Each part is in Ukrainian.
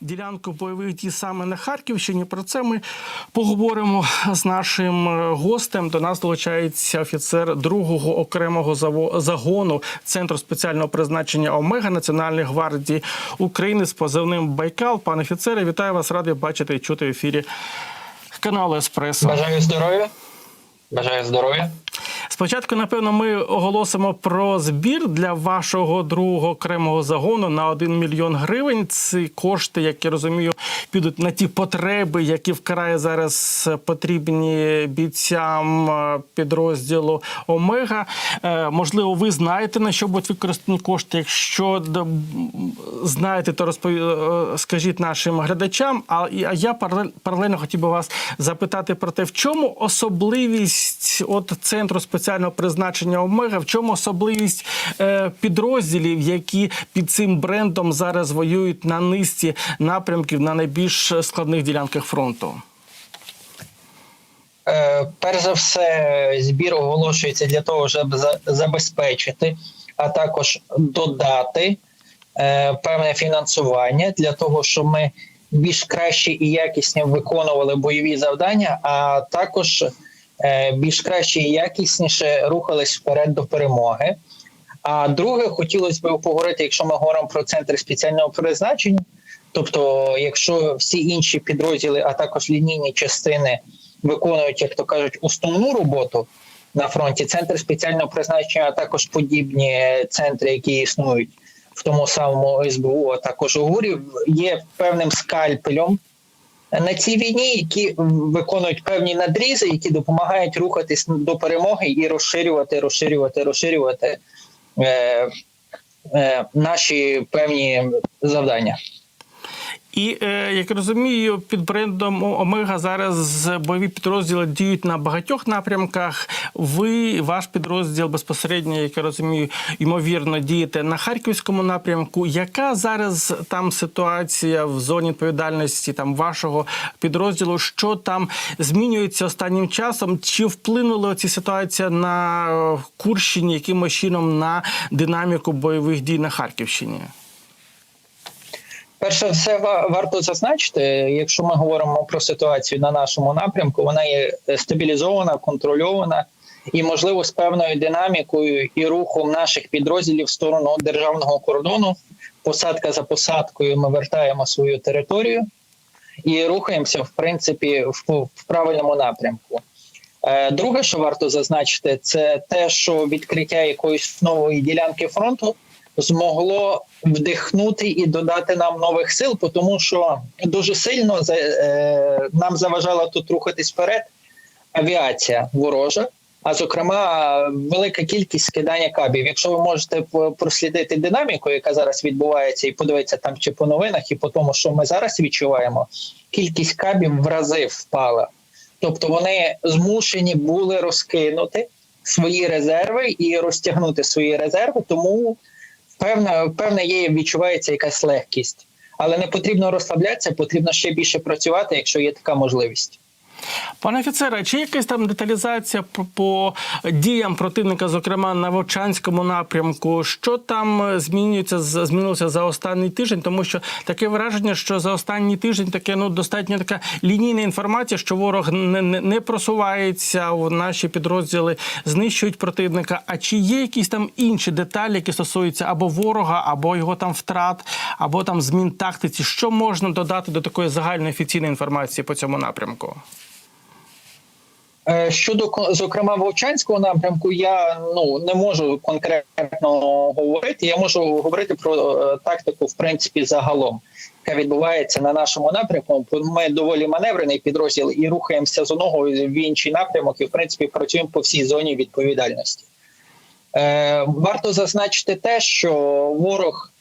ділянку бойових дій саме на Харківщині. Про це ми поговоримо з нашим е, гостем. До нас долучається офіцер другого окремого загону Центру спеціального призначення Омега Національної гвардії України з позивним Байкал. Пане офіцере, вітаю вас, радий бачити і чути в ефірі каналу Еспресо. Бажаю здоров'я. Бажаю здоров'я. Спочатку, напевно, ми оголосимо про збір для вашого другого окремого загону на 1 мільйон гривень. Ці кошти, як я розумію, підуть на ті потреби, які вкрай зараз потрібні бійцям е, підрозділу Омега. Е, Можливо, ви знаєте на що будуть використані кошти. Якщо знаєте, то розпові... е, скажіть нашим глядачам. А я паралельно хотів би вас запитати про те, в чому особливість от центру спеціального призначення Омега, в чому особливість е, підрозділів, які під цим брендом зараз воюють на низці напрямків на найбільш складних ділянках фронту. Е, перш за все, збір оголошується для того, щоб забезпечити, а також додати е, певне фінансування для того, щоб ми більш краще і якісні виконували бойові завдання, а також більш краще і якісніше рухались вперед до перемоги. А друге, хотілося б поговорити, якщо ми говоримо про центр спеціального призначення. Тобто, якщо всі інші підрозділи, а також лінійні частини виконують, як то кажуть, основну роботу на фронті, центр спеціального призначення, а також подібні центри, які існують в тому самому СБУ, а також УГУРів, є певним скальпелем на цій війні, які виконують певні надрізи, які допомагають рухатись до перемоги і розширювати, розширювати, розширювати е, е, наші певні завдання. І е, як розумію, під брендом Омега зараз бойові підрозділи діють на багатьох напрямках. Ви, ваш підрозділ безпосередньо, як я розумію, ймовірно, дієте на харківському напрямку. Яка зараз там ситуація в зоні відповідальності там вашого підрозділу? Що там змінюється останнім часом? Чи вплинула ці ситуація на е, Курщині якимось чином на динаміку бойових дій на Харківщині? Перше все ва- варто зазначити, якщо ми говоримо про ситуацію на нашому напрямку, вона є е, стабілізована, контрольована і, можливо, з певною динамікою і рухом наших підрозділів в сторону державного кордону. Посадка за посадкою ми вертаємо свою територію і рухаємося, в принципі, в, в правильному напрямку. Е, Друге, що варто зазначити, це те, що відкриття якоїсь нової ділянки фронту змогло вдихнути і додати нам нових сил, тому що дуже сильно е, нам заважала тут рухатись вперед авіація ворожа. А зокрема, велика кількість скидання кабів. Якщо ви можете прослідити динаміку, яка зараз відбувається, і подивитися там чи по новинах, і по тому, що ми зараз відчуваємо, кількість кабів в рази впала. Тобто вони змушені були розкинути свої резерви і розтягнути свої резерви, тому певна, певна є, відчувається якась легкість. Але не потрібно розслаблятися, потрібно ще більше працювати, якщо є така можливість. Пане офіцере, чи якась там деталізація по, діям противника, зокрема на Вовчанському напрямку? Що там е, змінюється змінилося за останній тиждень? Тому що таке враження, що за останній тиждень таке ну достатньо така лінійна інформація, що ворог не, не, не просувається, у наші підрозділи знищують противника. А чи є якісь там інші деталі, які стосуються або ворога, або його там втрат, або там змін тактиці? Що можна додати до такої загальної офіційної інформації по цьому напрямку? Е, Щодо зокрема Вовчанського напрямку, я ну не можу конкретно говорити. Я можу говорити про е, тактику, в принципі, загалом, яка відбувається на нашому напрямку. Ми доволі маневрений підрозділ і рухаємося з одного в інший напрямок, і в принципі працюємо по всій зоні відповідальності. Е, варто зазначити те, що ворог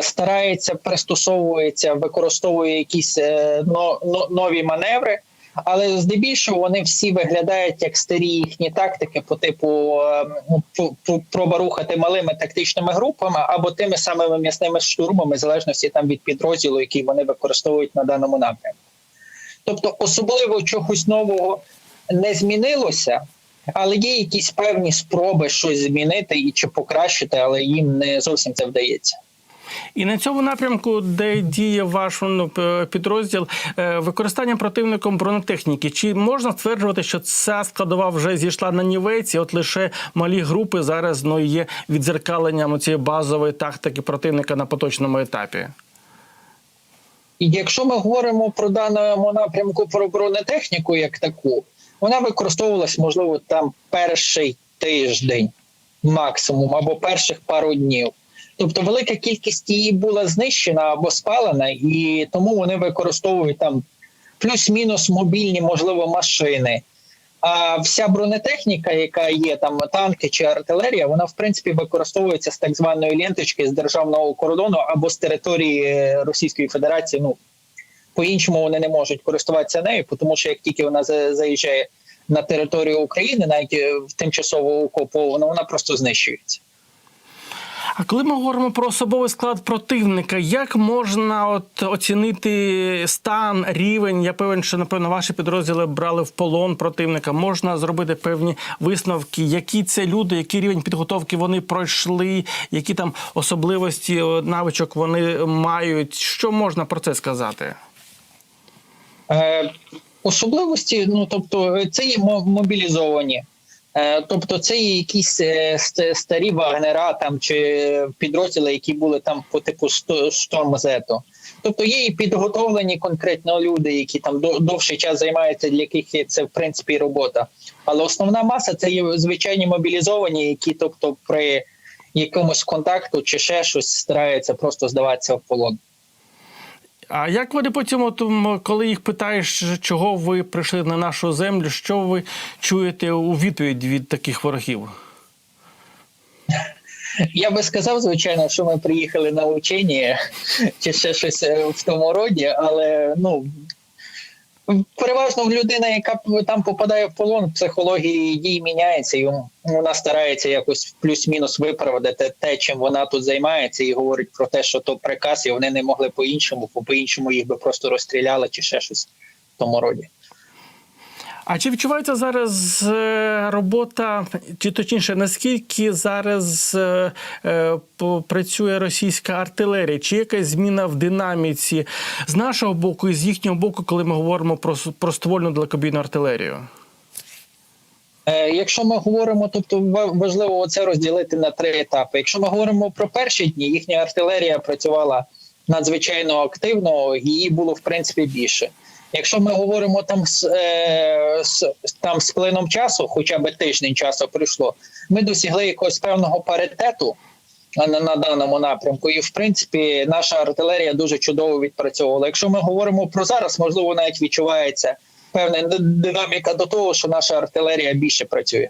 старається пристосовується, використовує якісь е, но, но- нові маневри. Але здебільшого вони всі виглядають як старі їхні тактики по типу е, проба рухати малими тактичними групами або тими самими м'ясними штурмами, в залежності там від підрозділу, який вони використовують на даному напрямку. Тобто, особливо чогось нового не змінилося, але є якісь певні спроби щось змінити і чи покращити, але їм не зовсім це вдається. І на цьому напрямку, де діє ваш ну, підрозділ, е, використання противником бронетехніки, чи можна стверджувати, що ця складова вже зійшла на нівець, і от лише малі групи зараз ну, є відзеркаленням цієї базової тактики противника на поточному етапі? І якщо ми говоримо про даному напрямку про бронетехніку як таку, вона використовувалась, можливо, там перший тиждень максимум або перших пару днів. Тобто велика кількість її була знищена або спалена, і тому вони використовують там плюс-мінус мобільні, можливо, машини. А вся бронетехніка, яка є там танки чи артилерія, вона в принципі використовується з так званої ленточки з державного кордону або з території Російської Федерації. Ну по-іншому вони не можуть користуватися нею, тому що як тільки вона за- заїжджає на територію України, навіть е, в тимчасово окуповану, вона просто знищується. А коли ми говоримо про особовий склад противника, як можна от оцінити стан, рівень? Я певен, що напевно ваші підрозділи брали в полон противника. Можна зробити певні висновки, які це люди, який рівень підготовки вони пройшли, які там особливості навичок вони мають. Що можна про це сказати? Е, особливості, ну тобто, е, це є мобілізовані. Е, Тобто це є якісь е, старі вагнера там чи підрозділи, які були там по типу Штормзету. Тобто є і підготовлені конкретно люди, які там довший час займаються, для яких це в принципі робота. Але основна маса це є звичайні мобілізовані, які, тобто, при якомусь контакту чи ще щось стараються просто здаватися в полон. А як вони потім, от, коли їх питаєш, чого ви прийшли на нашу землю, що ви чуєте у відповідь від таких ворогів? Я би сказав, звичайно, що ми приїхали на учені чи ще щось е, в тому роді, але ну переважно людина, яка там попадає в полон, психології дій міняється, і вона старається якось плюс-мінус виправдати те, чим вона тут займається, і говорить про те, що то приказ, і вони не могли по-іншому, бо по-іншому їх би просто розстріляли чи ще щось в тому роді. А чи відчувається зараз е, робота, чи точніше, наскільки зараз е, е, працює російська артилерія? Чи якась зміна в динаміці з нашого боку і з їхнього боку, коли ми говоримо про, про ствольну далекобійну артилерію? Якщо ми говоримо, тобто ва- важливо це розділити на три етапи. Якщо ми говоримо про перші дні, їхня артилерія працювала надзвичайно активно, її було в принципі більше. Якщо ми говоримо там з, е, з там з плином часу, хоча б тиждень часу пройшло, ми досягли якогось певного паритету на, на, даному напрямку, і в принципі наша артилерія дуже чудово відпрацьовувала. Якщо ми говоримо про зараз, можливо, навіть відчувається певна динаміка до того, що наша артилерія більше працює.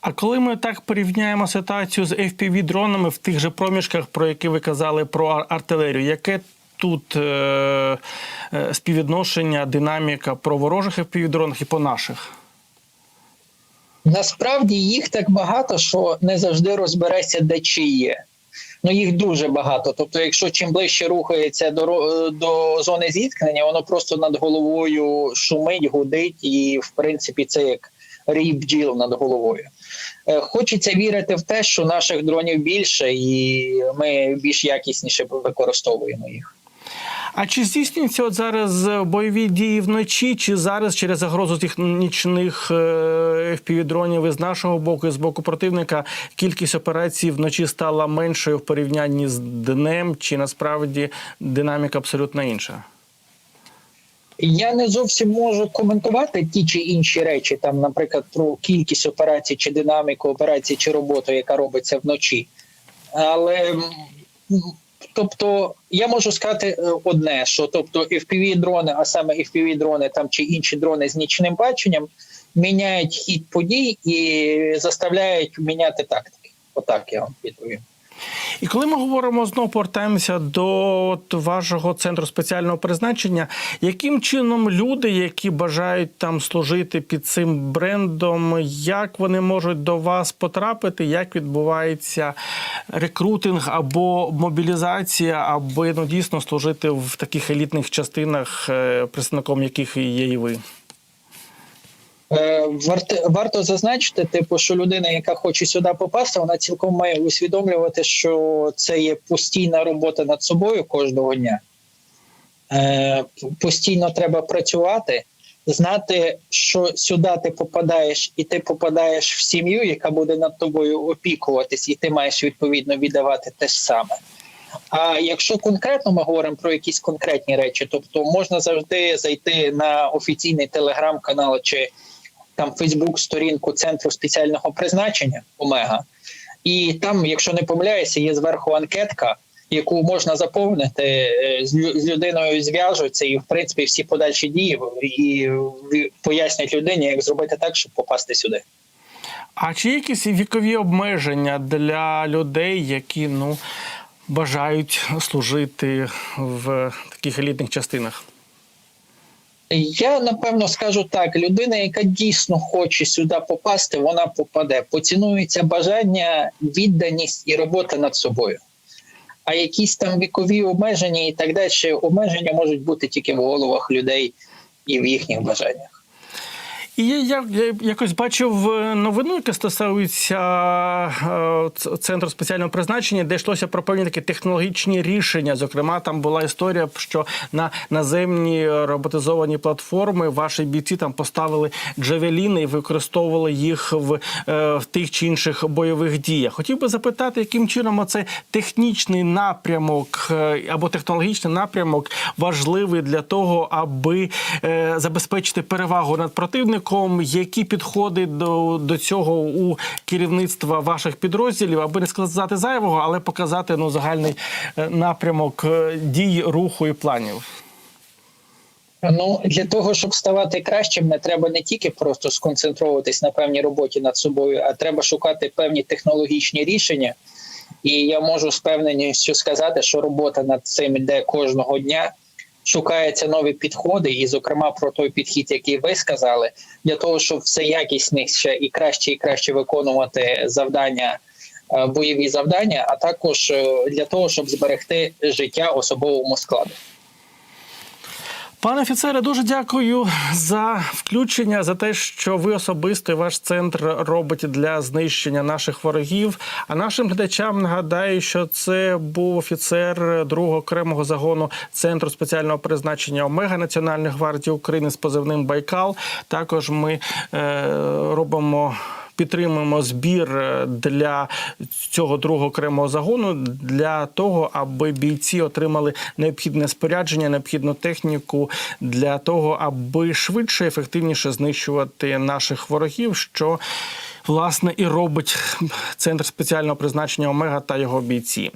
А коли ми так порівняємо ситуацію з fpv дронами в тих же проміжках, про які ви казали про артилерію, яке тут е, е, співвідношення, динаміка про ворожих fpv дронах і по наших? Насправді їх так багато, що не завжди розберешся, де чи є. Ну їх дуже багато. Тобто, якщо чим ближче рухається до, до зони зіткнення, воно просто над головою шумить, гудить, і в принципі це як рій бджіл над головою. Е, Хочеться вірити в те, що наших дронів більше, і ми більш якісніше використовуємо їх. А чи здійснюються от зараз бойові дії вночі, чи зараз через загрозу тих нічних е, FPV-дронів із нашого боку, і з боку противника, кількість операцій вночі стала меншою в порівнянні з днем, чи насправді динаміка абсолютно інша? Я не зовсім можу коментувати ті чи інші речі, там, наприклад, про кількість операцій, чи динаміку операцій, чи роботу, яка робиться вночі. Але тобто я можу сказати е, одне: що тобто fpv дрони, а саме fpv дрони там чи інші дрони з нічним баченням, міняють хід подій і заставляють міняти тактики. Отак я вам відповім. І коли ми говоримо знову повертаємося до вашого центру спеціального призначення, яким чином люди, які бажають там служити під цим брендом, як вони можуть до вас потрапити, як відбувається рекрутинг або мобілізація, аби ну, дійсно служити в таких елітних частинах, е, представником яких є і ви? Е, варто, варто зазначити, типу, що людина, яка хоче сюди попасти, вона цілком має усвідомлювати, що це є постійна робота над собою кожного дня. Е, постійно треба працювати, знати, що сюди ти попадаєш, і ти попадаєш в сім'ю, яка буде над тобою опікуватись, і ти маєш відповідно віддавати те ж саме. А якщо конкретно ми говоримо про якісь конкретні речі, тобто можна завжди зайти на офіційний телеграм-канал чи там Фейсбук-сторінку Центру спеціального призначення Омега, і там, якщо не помиляюся, є зверху анкетка, яку можна заповнити е, з людиною зв'яжуться, і в принципі всі подальші дії і пояснять людині, як зробити так, щоб попасти сюди. А чи є якісь вікові обмеження для людей, які ну бажають служити в таких елітних частинах? Я напевно скажу так: людина, яка дійсно хоче сюди попасти, вона попаде. Поцінується бажання, відданість і робота над собою. А якісь там вікові обмеження і так далі, обмеження можуть бути тільки в головах людей і в їхніх бажаннях. І я, я, якось бачив е, новину, яка стосується е, центру спеціального призначення, де йшлося про певні такі технологічні рішення. Зокрема, там була історія, що на наземні роботизовані платформи ваші бійці там поставили джавеліни і використовували їх в, е, в тих чи інших бойових діях. Хотів би запитати, яким чином оцей технічний напрямок або технологічний напрямок важливий для того, аби забезпечити перевагу над противником. Які підходи до, до цього у керівництва ваших підрозділів, аби не сказати зайвого, але показати ну загальний е, напрямок е, дій, руху і планів. Ну для того, щоб ставати кращим, не треба не тільки просто сконцентруватись на певній роботі над собою, а треба шукати певні технологічні рішення. І я можу з певненістю сказати, що робота над цим йде кожного дня. Шукаються нові підходи, і, зокрема, про той підхід, який ви сказали, для того, щоб все якісніше і краще і краще виконувати завдання, е, бойові завдання, а також е, для того, щоб зберегти життя особовому складу. Пане офіцере, дуже дякую за включення, за те, що ви особисто і ваш центр робите для знищення наших ворогів. А нашим глядачам нагадаю, що це був офіцер другого окремого загону центру спеціального призначення Омега Національної гвардії України з позивним Байкал. Також ми е, робимо. Підтримуємо збір е, для цього другого окремого загону для того, аби бійці отримали необхідне спорядження, необхідну техніку для того, аби швидше, ефективніше знищувати наших ворогів, що власне і робить центр спеціального призначення Омега та його бійці.